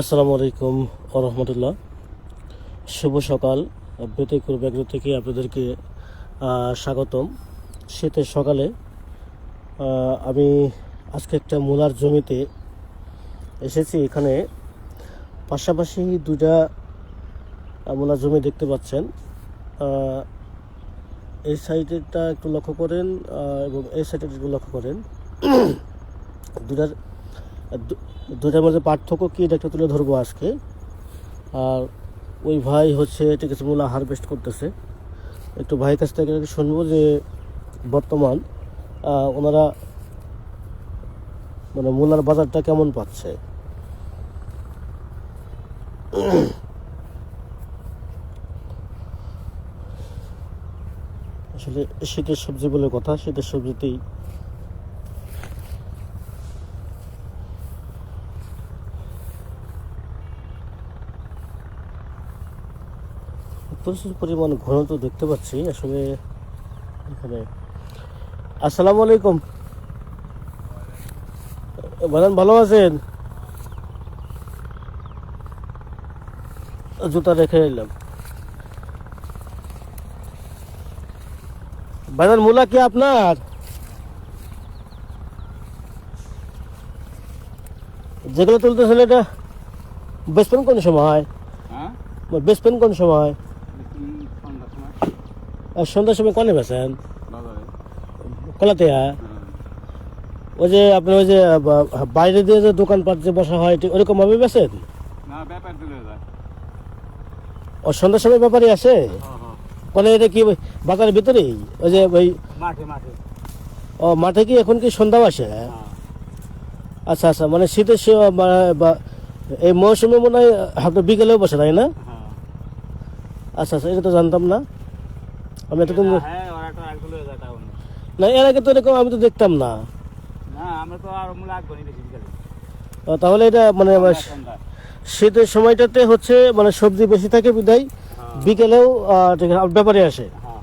আসসালামু আলাইকুম রহমতুল্লাহ। শুভ সকাল। বেতেকুর ব্যাগ্র থেকে আপনাদেরকে স্বাগতম। শীতের সকালে আমি আজকে একটা মূলার জমিতে এসেছি। এখানে পাশাপাশি দুটা মূলার জমি দেখতে পাচ্ছেন। এই সাইডেরটা একটু লক্ষ্য করেন এবং এই সাইডের একটু লক্ষ্য করেন। দুটার দুটার মধ্যে পার্থক্য কী? এটা তুলে ধরবো আজকে। আর ওই ভাই হচ্ছে এটা কিছু মূলা হারভেস্ট করতেছে। একটু ভাইয়ের কাছ থেকে শুনব যে বর্তমান ওনারা মানে মূলার বাজারটা কেমন পাচ্ছে? আসলে শীতের সবজি বলে কথা, শীতের সবজিতেই প্রচুর পরিমাণ ঘন তো দেখতে পাচ্ছি। আসলে এখানে আসসালামু আলাইকুম। বলেন ভালো আছেন? জুতা রেখে এলাম। বাজার মূলা কি আপনার? যেগুলো তুলতেছেন এটা বেচবেন কোন সময়? হ্যাঁ? বেচবেন কোন সময় হুম, সন্ধ্যার সময় আর সন্ধ্যার সময় কনে বেচেন বাজারে। কলাতে হ্যাঁ? হ্যাঁ। ওই যে আপনার ওই যে বাইরে দিয়ে যে দোকানপাট যে বসা হয় ঠিক ওরকম ভাবে বেচেন না ব্যাপার দিলে যায়। ও সন্ধ্যার সময় ব্যাপারই আসে? হ্যাঁ, হ্যাঁ। মানে এটা কি বাজারের ভিতরেই? ওই যে ওই মাঠে মাঠে। ও মাঠে কি এখন কি সন্ধ্যাও আসে? হ্যাঁ। আচ্ছা আচ্ছা মানে শীতের এই মৌসুমে মনে হয় আপনার বিকেলেও বসে তাই না? হ্যাঁ। আচ্ছা আচ্ছা এটা তো জানতাম না। আমি এতদিন হ্যাঁ না। এর আগে তো এরকম আমি তো দেখতাম না। তাহলে এটা মানে শীতের সময়টাতে হচ্ছে মানে সবজি বেশি থাকে বিদায় হ্যাঁ। বিকেলেও ব্যাপারে আসে। হ্যাঁ।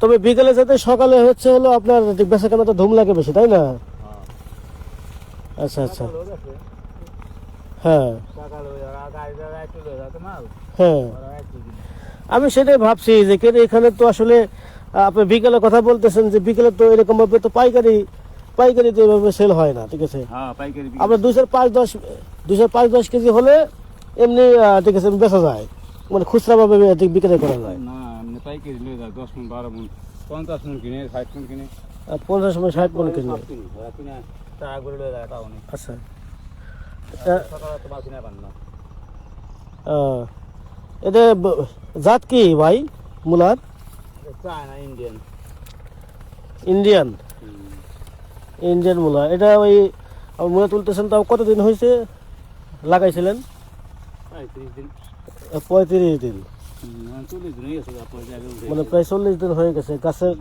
তবে বিকেলে যাতে সকালে হচ্ছে হলো আপনার বেচা কেনাটা ধুম লাগে বেশি তাই না? আচ্ছা আচ্ছা। হ্যাঁ। হ্যাঁ। আমি সেটাই ভাবছি যে কেন এখানে তো আসলে আপনি বিকেলে কথা বলতেছেন যে বিকেলে তো এরকম ভাবে তো পাইকারি পাইকারি তো এভাবে সেল হয় না ঠিক আছে? হ্যাঁ। আমরা দুশো পাঁচ দশ দুশো পাঁচ দশ কেজি হলে এমনি ঠিক আছে বেচা যায়। মানে খুচরা ভাবে বিক্রি করা যায়। না পাইকারি লয়ে যায় দশ মন বারো মন পঞ্চাশ মন কিনে ষাট মন কিনে। ষাট মন কিনে। আচ্ছা। এটা- জাত কি ভাই? মুলার? ইন্ডিয়ান। ইন্ডিয়ান? ইন্ডিয়ান মূলা। এটা ওই মূলা তুলতেছেন তাও কতদিন হয়েছে লাগাইছিলেন? পঁয়ত্রিশ দিন। উঠে মানে প্রায় চল্লিশ দিন হয়ে গেছে। গাছের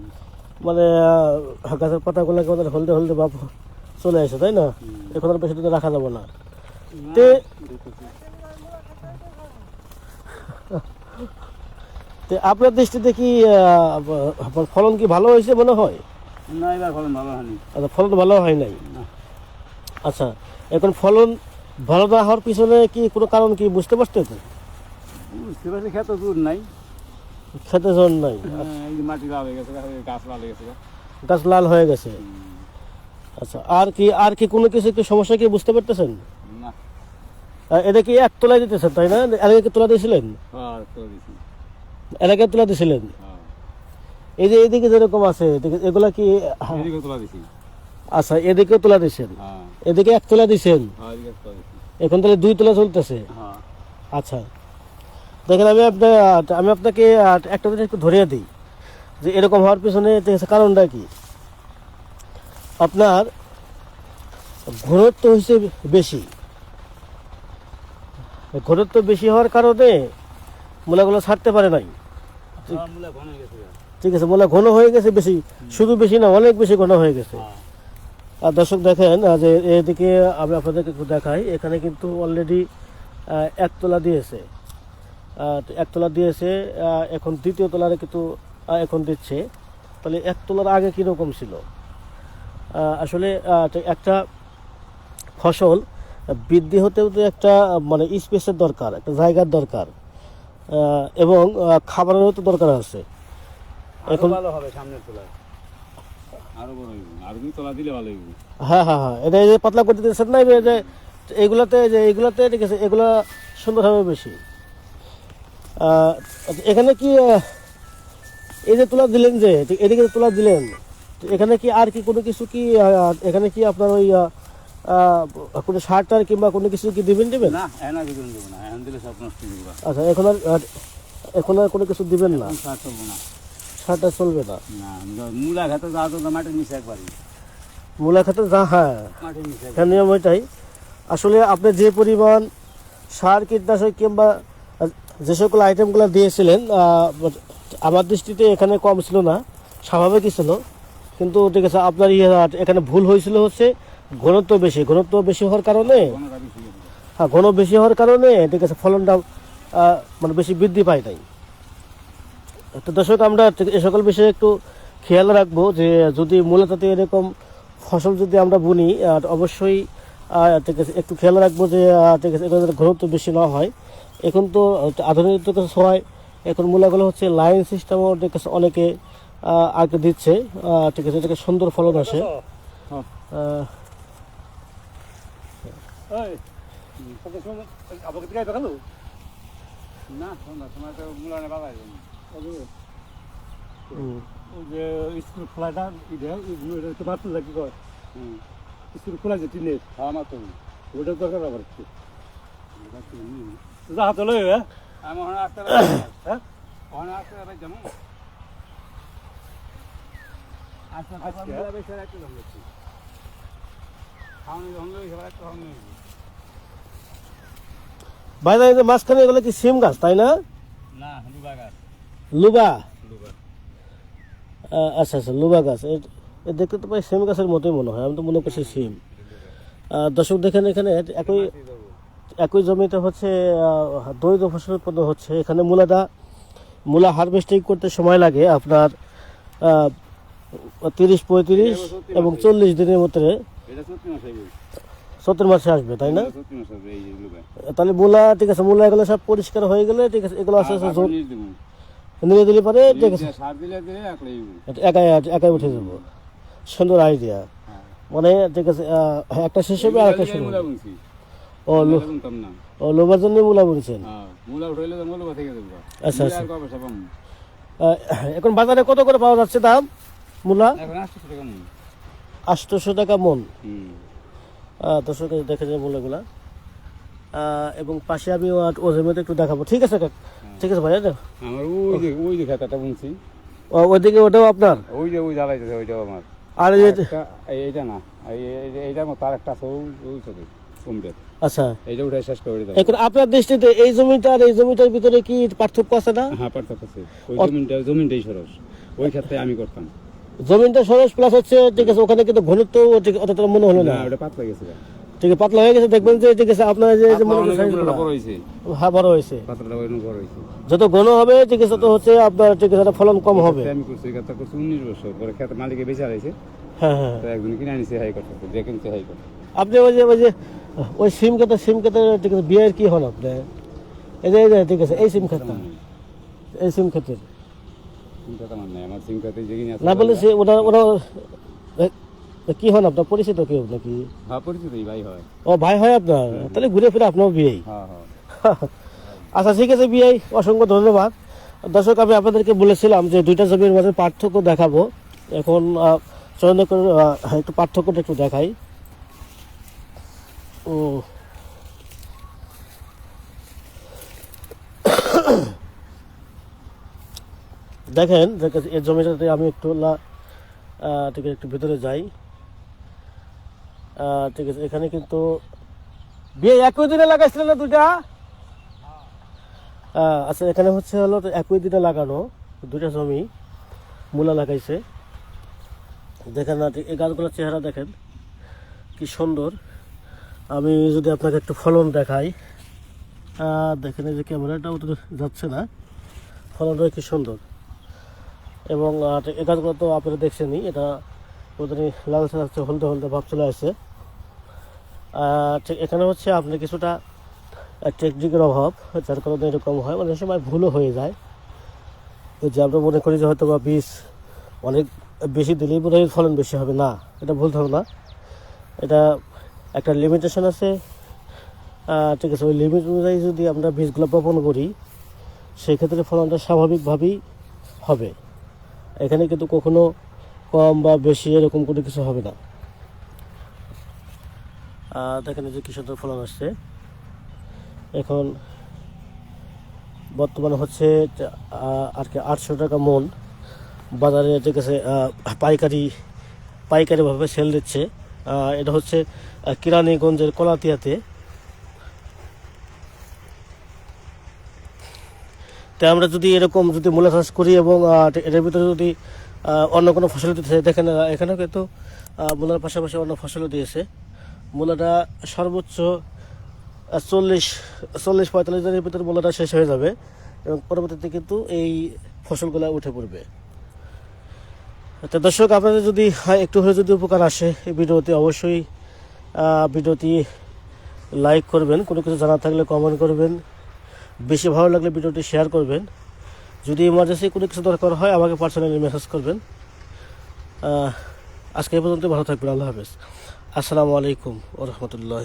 মানে গাছের পাতাগুলো আমাদের হলদে হলদে ভাব চলে আসে তাই না? এখন আর বেশি দিন রাখা যাবে না। না, তে- তো আপনার দৃষ্টিতে কি ফলন কি ভালো হয়েছে মনে হয়? না এবার ফলন ভালো হয়নি। আচ্ছা ফলন ভালো হয় নাই। আচ্ছা এখন ফলন ভালো না হওয়ার পিছনে কি কোনো কারণ কি বুঝতে পারছেন বুঝতে পারছি খেত দূর নাই। খেতে জন নাই হ্যাঁ, যে মাটি লাল হয়ে গেছে গাছ লাল হয়ে গেছে গাছ লাল হয়ে গেছে। আচ্ছা আর কি আর কি কোনো কিছু কি সমস্যা কি বুঝতে পারতেছেন? না। এটা কি এক তোলায় দিতেছেন তাই না? এলাকায় কি তোলা দিয়েছিলেন? হ্যাঁ তো দিছি এলাকায় তোলা দিয়েছিলেন হ্যাঁ। এই যে এদিকে যেরকম আছে এগুলা কি দিছি। আচ্ছা এদিকে তোলা দিয়েছেন হ্যাঁ। এদিকে এক তোলা দিয়েছেন হ্যাঁ এদিকে তোলা দিছি। এখন তাহলে দুই তোলা চলতেছে? হ্যাঁ। আচ্ছা। দেখেন আমি আপনার আমি আপনাকে একটা জিনিস একটু ধরিয়ে দিই যে এরকম হওয়ার পিছনে কারণটা কি? আপনার ঘনত্ব হচ্ছে বেশি। ঘনত্ব বেশি হওয়ার কারণে মূলাগুলো ছাড়তে পারে নাই। ঠিক। আছে মূলা ঘন হয়ে গেছে বেশি শুধু বেশি না অনেক বেশি ঘন হয়ে গেছে। হ্যাঁ। আর দর্শক দেখেন যে এদিকে আমি আপনাদেরকে একটু দেখাই এখানে কিন্তু অলরেডি একতলা দিয়েছে। একতলা দিয়েছে এখন দ্বিতীয় তলারে কিন্তু এখন দিচ্ছে। তাহলে একতলার আগে কীরকম ছিল? আসলে একটা ফসল বৃদ্ধি হতেও তো একটা মানে স্পেসের দরকার একটা জায়গার দরকার। এবং খাবারেরও তো দরকার আছে। এখন ভালো হবে সামনের তোলায়। আরও বড় হইব। আর কি তোলা দিলে ভালো হইব। হ্যাঁ হ্যাঁ হ্যাঁ। এটা এই যে পাতলা করতে দিচ্ছেন না এই যে এইগুলাতে যে এইগুলাতে ঠিক আছে এগুলা সুন্দর হবে বেশি। আচ্ছা, এখানে কি এই যে তুলা দিলেন যে এদিকে যে তুলা দিলেন তো এখানে কি আর কি কোনো কিছু কি এখানে কি আপনার ওই কোনো সার টার কিংবা কোনো কিছু কি দিবেন দিবেন? না আর কিছু দেবো না এখন দিলে সব নষ্ট হয়ে যাবে। আচ্ছা এখন আর এখন আর কোনো কিছু দিবেন না? সার চলবো না। সারটা চলবে না? না মূলা খাতে যা তো মাটির নিচে একবারই। মূলা খাতে যা হ্যাঁ। মাটির এখানে নিয়ম ওইটাই। আসলে আপনি যে পরিমাণ সার কীটনাশক কিংবা যে সকল আইটেমগুলো দিয়েছিলেন আমার দৃষ্টিতে এখানে কম ছিল না স্বাভাবিকই ছিল। কিন্তু ঠিক আছে আপনার ইয়ে এখানে ভুল হয়েছিল হচ্ছে ঘনত্ব বেশি ঘনত্ব বেশি হওয়ার কারণে? হ্যাঁ ঘন বেশি হওয়ার কারণে ঠিক আছে ফলনটা মানে বেশি বৃদ্ধি পায় নাই তো দর্শক আমরা এ সকল বিষয়ে একটু খেয়াল রাখব যে যদি মূলতাতে এরকম ফসল যদি আমরা বুনি আর অবশ্যই ঠিক আছে একটু খেয়াল রাখব যে ঠিক আছে ঘনত্ব বেশি না হয়। এখন তো আধুনিক হয় এখন মূলাগুলো হচ্ছে লাইন সিস্টেমও ঠিক আছে অনেকে আগে দিচ্ছে ঠিক আছে এটাকে সুন্দর ফলন আসে। হ্যাঁ। আহ, না সন্ধ্যা সময় তো মূলা নেই বাবা হুম। যে স্কুল খোলাটা এটা তো বাচ্চা কি কয়? স্কুল খোলা যে টিনের? আমার তো। ওটা দরকার আবার একটু। যা হাতে লই হ্যাঁ? আমি ওখানে আসতে হ্যাঁ? ওখানে আসতে পারি যেমন আচ্ছা আচ্ছা। মূলা বেশি রাখতে হবে খাওয়ানো যখন বেশি রাখতে হবে বাইরে এই যে মাঝখানে এগুলো কি সিম গাছ তাই না? না লুবা গাছ। লুবা? আচ্ছা আচ্ছা লুবা গাছ। দেখতে তো প্রায় সিম গাছের মতোই মনে হয় আমি তো মনে করছি সিম। দর্শক দেখেন এখানে একই একই জমিতে হচ্ছে দ্বৈত ফসল উৎপন্ন হচ্ছে। এখানে মূলাটা মূলা হারভেস্টিং করতে সময় লাগে আপনার তিরিশ পঁয়ত্রিশ এবং চল্লিশ দিনের মধ্যে সত্তর মাসে আসবে। তাই না? তাহলে মূলা ঠিক আছে মূলা এগুলো সব পরিষ্কার হয়ে গেলে ঠিক আছে এগুলো আস্তে আস্তে নিয়ে দিলে পরে ঠিক আছে। একাই একাই উঠে যাব সুন্দর আইডিয়া হ্যাঁ। মানে ঠিক আছে একটা শেষ হবে আর একটা শুরু ও লো- ও লোবার জন্য মূলা বলছেন হ্যাঁ আচ্ছা, আচ্ছা। এখন বাজারে কত করে পাওয়া যাচ্ছে দাম? মূলা? এখন টাকা আটশোশো টাকা মন। দর্শক দেখে যায় মূলাগুলা আহ, এবং পাশে আমি একটু দেখাবো। ঠিক আছে ঠিক আছে ভাই আমার ওই যে ওই যে খাতাটা বুনছি। ওইদিকে ওটাও আপনার? ওই যে ওই জ্বালাইতেছে ওইটাও আমার। আর এইটা না। এই- এই- এইটার মতো তার একটা আছে ওই আচ্ছা। এইটা উঠে শেষ করে এখন আপনার দৃষ্টিতে এই জমিটা আর এই জমিটার ভিতরে কি পার্থক্য আছে না? হ্যাঁ পার্থক্য আছে। ওই জমিনটা জমিনটাই সরস। ওই ক্ষেত্রে আমি করতাম। জমিনটা সরস প্লাস হচ্ছে ঠিক আছে ওখানে কিন্তু ঘনত্ব ঠিক অতটা মনে হলো না। না ওটা পাতলা গেছে ঠিক আছে পাতলা হয়ে গেছে দেখবেন যে ঠিক আছে আপনার যে মনে হ্যাঁ বড় হয়েছে। যত ঘন হবে ঠিক আছে তো হচ্ছে আপনার ঠিক আছে ফলন কম হবে। আমি করছি কাজটা করছি উনিশ বছর পরে খেতে মালিকে বেঁচে হারাইছে হ্যাঁ হ্যাঁ তো একজন কিনে আনিছে হাই কিনছে হাই করতে। আপনি ওই যে ওই যে ওই সিম খেতে সিম খেতে ঠিক আছে বিয়ের কি হন আপনি? এই যে এই যে ঠিক আছে এই সিম খেতে এই সিম খেতে চিন্তা আমার নাই আমার সিম খাতে আছে না বলে সে এ কি হন আপনার? পরিচিত কেউ নাকি? হ্যাঁ ভাই হয়। ও ভাই হয় আপনার? তাহলে ঘুরে ফিরে আপনার বিয়েই হ্যাঁ হ্যাঁ। আচ্ছা ঠিক আছে বিআই অসংখ্য ধন্যবাদ। দর্শক আমি আপনাদেরকে বলেছিলাম যে দুইটা জমির মাঝে পার্থক্য দেখাবো। এখন আহ, চয়ন করে আহ, একটু পার্থক্যটা একটু দেখাই। ও দেখেন এই জমিটাতে আমি একটু ঠিক আছে, একটু ভিতরে যাই। ঠিক আছে, এখানে কিন্তু বিয়ে একই দিনে লাগাইছিলেন না দুইটা? আচ্ছা এখানে হচ্ছে হলো একই দিনে লাগানো দুইটা জমি, মূলা লাগাইছে। দেখেন না এই গাছগুলোর চেহারা দেখেন, কি সুন্দর। আমি যদি আপনাকে একটু ফলন দেখাই দেখেন এই যে ক্যামেরাটাও তো যাচ্ছে না, ফলনটা কি সুন্দর। এবং এই গাছগুলো তো আপনারা দেখছেনই। এটা ওদের লাল হচ্ছে, হলদে হলদে ভাব চলে আসছে। ঠিক এখানে হচ্ছে আপনার কিছুটা টেকনিকের অভাব, যার কারণে এরকম হয়। অনেক সময় ভুলও হয়ে যায়। যে আমরা মনে করি যে হয়তো বা বীজ অনেক বেশি দিলেই বোধ হয় ফলন বেশি হবে। না, এটা ভুল না এটা একটা লিমিটেশন আছে। ঠিক আছে, ওই লিমিট অনুযায়ী যদি আমরা বীজগুলো বপন করি সেই ক্ষেত্রে ফলনটা স্বাভাবিকভাবেই হবে। এখানে কিন্তু কখনো কম বা বেশি এরকম কোনো কিছু হবে না। দেখেন যে কি সুন্দর ফলন আসছে। এখন বর্তমানে হচ্ছে আর কি আটশো টাকা মন বাজারে ঠিক আছে পাইকারি, পাইকারিভাবে সেল দিচ্ছে। এটা হচ্ছে কিরানীগঞ্জের কলাতিয়াতে। তো আমরা যদি এরকম যদি মূলা চাষ করি এবং এটার ভিতরে যদি অন্য কোনো ফসল দিতে দেখেন এখানেও কিন্তু মূলার পাশাপাশি অন্য ফসলও দিয়েছে। মূলাটা সর্বোচ্চ চল্লিশ চল্লিশ পঁয়তাল্লিশ দিনের ভিতরে মূলাটা শেষ হয়ে যাবে এবং পরবর্তীতে কিন্তু এই ফসলগুলো উঠে পড়বে। তো দর্শক, আপনাদের যদি একটু হলে যদি উপকার আসে এই ভিডিওতে, অবশ্যই ভিডিওটি লাইক করবেন। কোনো কিছু জানা থাকলে কমেন্ট করবেন। বেশি ভালো লাগলে ভিডিওটি শেয়ার করবেন। যদি ইমার্জেন্সি কোনো কিছু দরকার হয়, আমাকে পার্সোনালি মেসেজ করবেন। আজকে পর্যন্ত ভালো থাকবেন, আল্লাহ হাফেজ। আসসালামু আলাইকুম ও রহমতুল্লাহ